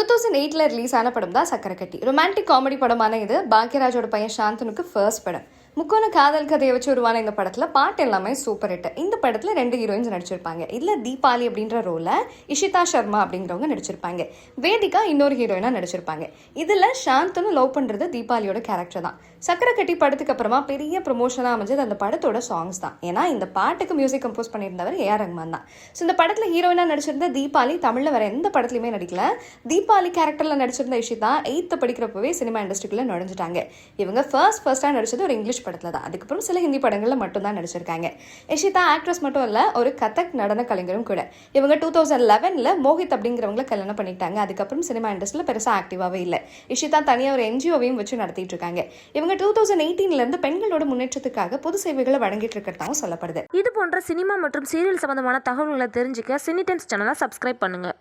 Two thousand எயிட்டில் release ஆன படம் தான் சக்கரை கட்டி ரொமான்டிக் காமெடி படமான இது. பாக்யராஜோட பையன் சாந்தனுக்கு ஃபர்ஸ்ட் படம். முக்கோண காதல் கதையை வச்சு உருவான இந்த படத்தில் பாட்டு எல்லாமே சூப்பர் ஹிட் இந்த படத்தில் ரெண்டு ஹீரோயின்ஸ் நடிச்சிருப்பாங்க. இதில் தீபாலி அப்படின்ற ரோலில் இஷிதா சர்மா அப்படிங்கிறவங்க நடிச்சிருப்பாங்க. வேதிகா இன்னொரு ஹீரோயினாக நடிச்சிருப்பாங்க. இதில் சாந்தனு லவ் பண்ணுறது தீபாலியோட கேரக்டர் தான். சக்கரை கட்டி படத்துக்கு அப்புறமா பெரிய ப்ரொமோஷனாக அமைஞ்சது அந்த படத்தோட சாங்ஸ் தான். ஏன்னா இந்த பாட்டுக்கு மியூசிக் கம்போஸ் பண்ணியிருந்தவர் ஏஆர் ரஹ்மான் தான். ஸோ இந்த படத்தில் ஹீரோயினாக நடிச்சிருந்த தீபாலி தமிழில் வேறு எந்த படத்துலையுமே நடிக்கல. தீபாலி கேரக்டரில் நடிச்சிருந்த இஷிதா எயித்து படிக்கிறப்பவே சினிமா இண்டஸ்ட்ரிக்குள்ளே நுழைஞ்சிட்டாங்க. இவங்க ஃபர்ஸ்ட் ஃபர்ஸ்ட்டாக நடிச்சது ஒரு இங்கிலீஷ் படத்தில் தான். அதுக்கப்புறம் சில ஹிந்தி படங்களில் மட்டும்தான் நடிச்சிருக்காங்க. இஷிதா ஆக்ட்ரஸ் மட்டும் இல்லை ஒரு கதக் நடன கலைஞரும் கூட. இவங்க டூ தௌசண்ட் லெவனில் மோஹித் அப்படிங்கிறவங்கள கல்யாணம் பண்ணிட்டாங்க. அதுக்கப்புறம் சினிமா இண்டஸ்ட்ரியில் பெருசாக ஆக்டிவாகவே இல்லை. இஷிதா தனியாக ஒரு என்ஜிஓவையும் வச்சு நடத்திட்டு இருக்காங்க. இவங்க டூ தௌசண்ட் எயிட்டீன்லேருந்து பெண்களோட முன்னேற்றத்துக்காக பொது சேவைகளை வழங்கிட்டு இருக்கிறதாகவும் சொல்லப்படுது. இது போன்ற சினிமா மற்றும் சீரியல் சம்பந்தமான தகவல்களை தெரிஞ்சுக்க சினிடென்ஸ் சேனலை சப்ஸ்கிரைப் பண்ணுங்கள்